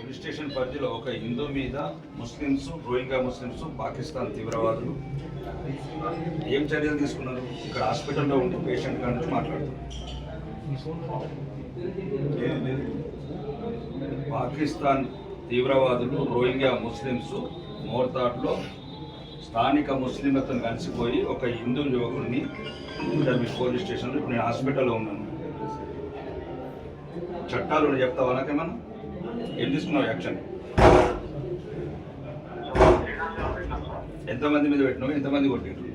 Police station పరిధిలో ఒక హిందూ మీద ముస్లిమ్స్ రోహింగ్యా ముస్లిమ్స్ పాకిస్తాన్ తీవ్రవాదులు ఏం చర్యలు తీసుకున్నారు? ఇక్కడ హాస్పిటల్లో ఉండి పేషెంట్ కాడ మాట్లాడుతున్నారు పాకిస్తాన్ తీవ్రవాదులు రోహింగ్యా ముస్లిమ్స్ మోర్తాట్లో స్థానిక ముస్లింలతో కలిసిపోయి ఒక హిందూ యువకుడిని మీ పోలీస్ స్టేషన్లో ఇప్పుడు నేను హాస్పిటల్లో ఉన్నాను. చట్టాలు ఉన్నాయి చెప్తావా నాకేమన్నా? ఏం తీసుకున్నావు యాక్షన్? ఎంతమంది మీద పెట్టినావు? ఎంతమంది కొట్టిండ్రు?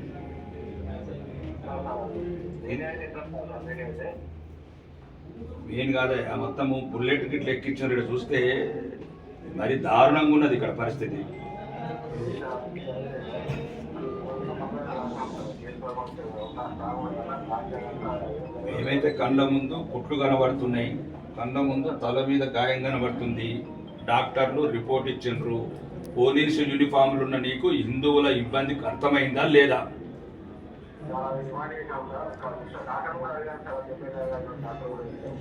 మెయిన్ కాదే ఆ మొత్తము బుల్లెట్ గిట్ల ఎక్కించారు ఇక్కడ చూస్తే మరి దారుణంగా ఉన్నది ఇక్కడ పరిస్థితి. మేమైతే కళ్ళ ముందు కుట్లు కనబడుతున్నాయి. కళ్ళ ముందు తల మీద గాయం కనబడుతుంది. డాక్టర్లు రిపోర్ట్ ఇచ్చిండ్రు. పోలీసు యూనిఫామ్లు ఉన్న నీకు హిందువుల ఇబ్బందికి అర్థమైందా లేదా?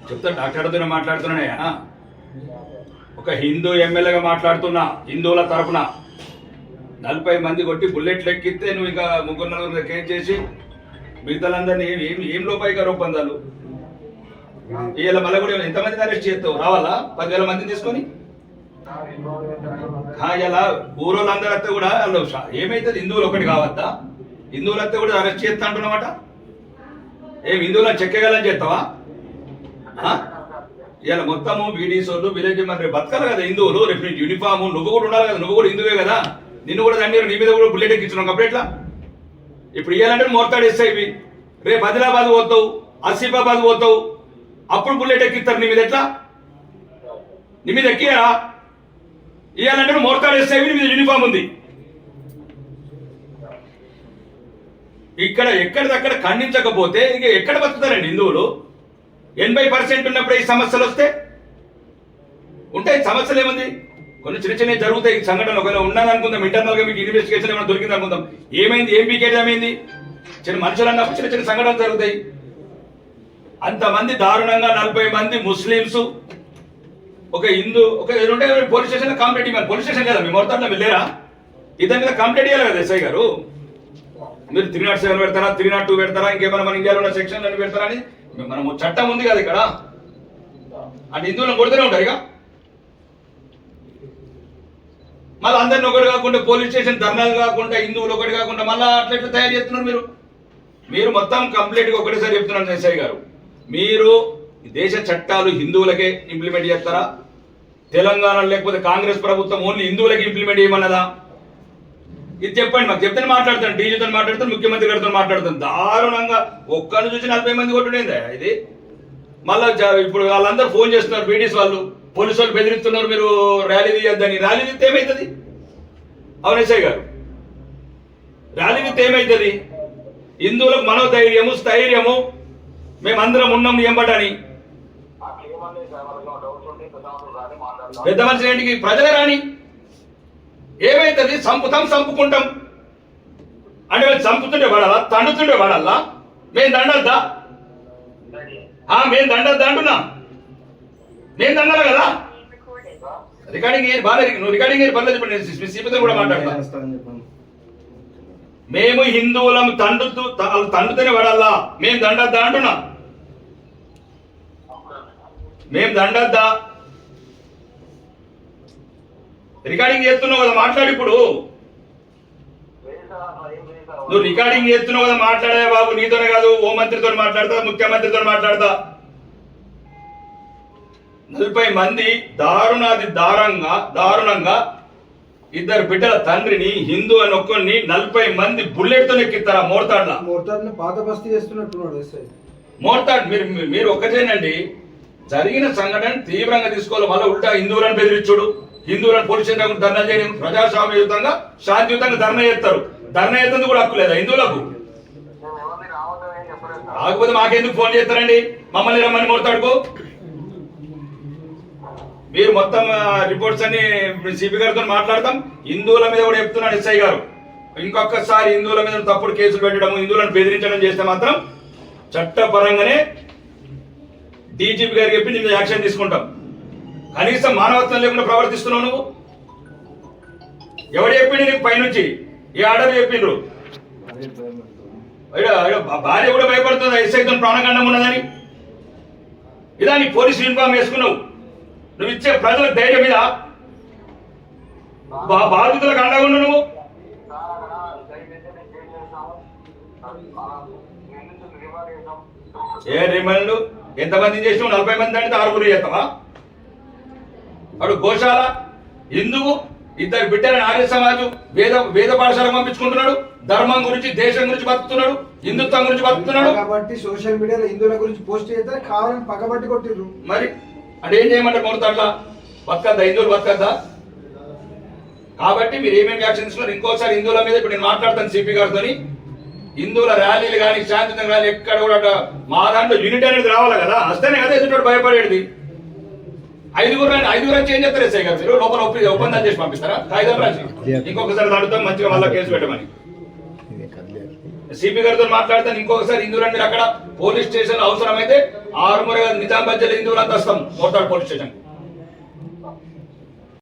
చెప్తా డాక్టర్తోనే మాట్లాడుతున్నాయా ఒక హిందూ ఎమ్మెల్యేగా మాట్లాడుతున్నా హిందువుల తరపున. నలభై మంది కొట్టి బుల్లెట్లు ఎక్కిస్తే నువ్వు ఇంకా ముగ్గురు నలుగురు కేసు చేసి మిగతాలందరినీ ఏం ఏం లోపాయి గారు ఒప్పందాలు వీళ్ళ మళ్ళీ కూడా ఎంతమందిని అరెస్ట్ చేస్తావు రావాలా? పదివేల మందిని తీసుకొని? ఇలా ఊరోళ్ళందరూ కూడా వాళ్ళు ఏమైతుంది? హిందువులు ఒకటి కావద్దా? హిందువులు వస్తే కూడా అరెస్ట్ చేస్తా అంటున్నమాట ఏం హిందువులను చెక్కగలని చేస్తావా? ఇవాళ ఇలా మొత్తము బీడీసోళ్ళు విలేజ్ మరి బతకాలి కదా హిందువులు. రేపు నీకు యూనిఫామ్ నువ్వు కూడా ఉండాలి కదా నువ్వు కూడా హిందువే కదా. నిన్ను కూడా దాన్ని నీ మీద కూడా బుల్లెట్ ఎక్కించున్నావు కాబట్టి ఎట్లా? ఇప్పుడు ఇవ్వాలంటే మోర్తాడు ఇస్తాయి ఇవి. రేపు ఆదిలాబాద్ పోతావు ఆసిఫాబాద్ పోతావు అప్పుడు బుల్లెట్ ఎక్కిస్తారు. నీ మీద ఎట్లా? నీ మీద ఎక్కియరా? ఇవ్వాలంటే మోర్తాడు ఇస్తాయి నీ మీద యూనిఫామ్ ఉంది. ఇక్కడ ఎక్కడిదక్కడ ఖండించకపోతే ఇక ఎక్కడ బతుకుతారండి హిందువులు? ఎనభై పర్సెంట్ ఉన్నప్పుడు ఈ సమస్యలు వస్తే ఉంటాయి. సమస్యలు ఏముంది? కొన్ని చిన్న చిన్నవి జరుగుతాయి. సంఘటనలు ఒకవేళ ఉన్నాను అనుకుందాం ఇంటర్నల్గా మీకు ఇన్వెస్టిగేషన్ ఏమైనా దొరికింది అనుకుందాం ఏమైంది? ఏం పీకేది ఏమైంది? చిన్న మనుషులు అన్నప్పుడు చిన్న చిన్న సంఘటనలు జరుగుతాయి. అంతమంది దారుణంగా నలభై మంది ముస్లిమ్స్ ఒక హిందూ ఒక ఉంటే పోలీస్ స్టేషన్ కంప్లైంట్ ఇవ్వాలి పోలీస్ స్టేషన్ కదా మీ మొత్తంలో వెళ్ళారా ఇద్దరి మీద కంప్లైంట్ ఇవ్వాలి కదా ఎస్ఐ గారు? మీరు త్రీ నాట్ సెవెన్ పెడతారా త్రీ నాట్ టూ పెడతారా ఇంకేమైనా మన ఇండియాలో ఉన్న సెక్షన్ అని పెడతారా అని? మనము చట్టం ఉంది కదా ఇక్కడ? అంటే హిందువులను కొడుతూనే ఉంటారు ఇక. మళ్ళీ అందరిని ఒకటి కాకుండా పోలీస్ స్టేషన్ ధర్నాలు కాకుండా హిందువులు ఒకటి కాకుండా మళ్ళీ అట్లా తయారు చేస్తున్నారు మీరు. మీరు మొత్తం కంప్లీట్గా ఒకటేసారి చెప్తున్నాను ఎస్ఐ గారు. మీరు దేశ చట్టాలు హిందువులకే ఇంప్లిమెంట్ చేస్తారా? తెలంగాణ లేకపోతే కాంగ్రెస్ ప్రభుత్వం ఓన్లీ హిందువులకి ఇంప్లిమెంట్ చేయమన్నదా? ఇది చెప్పండి మాకు చెప్తే మాట్లాడతాను. డీజీతో మాట్లాడతాను ముఖ్యమంత్రి గారితో మాట్లాడతాను. దారుణంగా ఒక్కరిని చూసి నలభై మంది కొట్టుడేందా ఇది? మళ్ళా ఇప్పుడు వాళ్ళందరూ ఫోన్ చేస్తున్నారు బీడీస్ వాళ్ళు. పోలీసు వాళ్ళు బెదిరిస్తున్నారు మీరు ర్యాలీ తీయద్దని. ర్యాలీ తీస్తే ఏమవుతుంది అవును గారు. ర్యాలీ తీస్తే ఏమవుతుంది హిందువులకు మనోధైర్యము స్థైర్యము మేమందరం ఉన్నాం ఎంబటని పెద్ద మనిషి ఏంటికి? ప్రజలే రాని. ఏమైతుంది? చంపుతాం చంపుకుంటాం అంటే వాళ్ళు చంపుతుంటే పడాలా తండుతుంటే పడాలా మేము దండద్దా? ఆ, మేము దండద్దా అంటున్నా. నేను దండాలి కదా? రికార్డింగ్ ఏం బాగా నువ్వు రికార్డింగ్ ఏం పర్లేదు ఇప్పుడు నేను సీపీతో కూడా మాట్లాడతా. మేము హిందువులం తండుతూ తండుతూనే పడాలా మేము దండద్దా అంటున్నా. మేము దండద్దా? రికార్డింగ్ చేస్తున్నావు కదా మాట్లాడు ఇప్పుడు. నువ్వు రికార్డింగ్ చేస్తున్నావు కదా మాట్లాడే బాబు? నీతోనే కాదు హోం మంత్రితో మాట్లాడతా ముఖ్యమంత్రితో మాట్లాడతా. నలభై మంది దారుణాది దారంగా దారుణంగా ఇద్దరు బిడ్డల తండ్రిని హిందూ అని ఒక్కరిని నలభై మంది బుల్లెట్తో ఎక్కిస్తారా మోర్తాడ్ల? మోటార్ని పాత బస్తీ చేస్తున్నట్టున్నాడు మోర్తాడ్ మీరు మీరు ఒక్కటేనండి. జరిగిన సంఘటన తీవ్రంగా తీసుకోవాలి. మళ్ళీ ఉల్టా హిందువులను బెదిరించుడు. హిందువులను పోలీస్ స్టేషన్ ధర్నా చేయడం ప్రజాస్వామ్యయుతంగా శాంతియుతంగా ధర్నా చేస్తారు. ధర్నా చేస్తుంది కూడా హక్కు లేదా హిందువులకు? రాకపోతే మాకెందుకు ఫోన్ చేస్తారండి? మమ్మల్ని రమ్మని మోడతాడుకో మీరు మొత్తం రిపోర్ట్స్ అన్ని సిపి గారితో మాట్లాడతాం. హిందువుల మీద కూడా చెప్తున్నాడు ఎస్ఐ గారు. ఇంకొకసారి హిందువుల మీద తప్పుడు కేసులు పెట్టడం హిందువులను బెదిరించడం చేస్తే మాత్రం చట్టపరంగానే డీజీపీ గారికి చెప్పి నేను యాక్షన్ తీసుకుంటాం. కనీసం మానవత్వం లేకుండా ప్రవర్తిస్తున్నావు నువ్వు? ఎవడు చెప్పిండు నీకు పైనుంచి? ఏ ఆర్డర్ చెప్పిండ్రు. భార్య కూడా భయపడుతుంది. ఎస్ఐతో ప్రాణగండం ఉన్నదని. ఇదా నీ పోలీస్ యూనిఫామ్ వేసుకున్నావు. నువ్వు ఇచ్చే ప్రజల ధైర్యం మీద బాధితులకు అండగా నువ్వు. ఏ రిమైండ్ ఎంతమంది చేసినావు? నలభై మంది అంటే ఆరుగురు చేస్తావా? అడు గోశాల హిందువు ఇద్దరు బిడ్డలని ఆర్య సమాజం వేద వేద పాఠశాలకు పంపించుకుంటున్నాడు ధర్మం గురించి దేశం గురించి బతుకుతున్నాడు హిందుత్వం గురించి బతుకుతున్నాడు. కాబట్టి సోషల్ మీడియాలో హిందువుల గురించి పోస్ట్ చేస్తే కావాలని పక్కబట్టి కొట్టిర్రు. మరి అంటే ఏం చేయమంటారు అట్లా? బతకద్దా? హిందువులు బతకద్దా? కాబట్టి మీరు ఏమేమి యాక్షన్ తీసుకున్నారు? ఇంకోసారి హిందువుల మీద ఇప్పుడు నేను మాట్లాడతాను సిపి గారితో హిందువుల ర్యాలీలు కానీ శాంతి కానీ ఎక్కడ కూడా మా దాంట్లో యూనిట్ అనేది రావాలి కదా. వస్తేనే కదా ఎదుటి భయపడేది. ఐదుగురు ఐదుగురు వచ్చి ఏం చెప్తారు ఎస్ఐ గారు మీరు? లోపల ఒప్పి ఒప్పందం చేసి పంపిస్తారా? హైదరాబాద్ రాసి ఇంకొకసారి దాడుతాం మంచిగా మళ్ళీ కేసు పెట్టమని. సిపి గారితో మాట్లాడతాను. ఇంకొకసారి హిందువులు అక్కడ పోలీస్ స్టేషన్ అవసరమైతే ఆరుమూర నిజామాబాద్ జిల్లా హిందువులంతా వస్తాం. Motor police station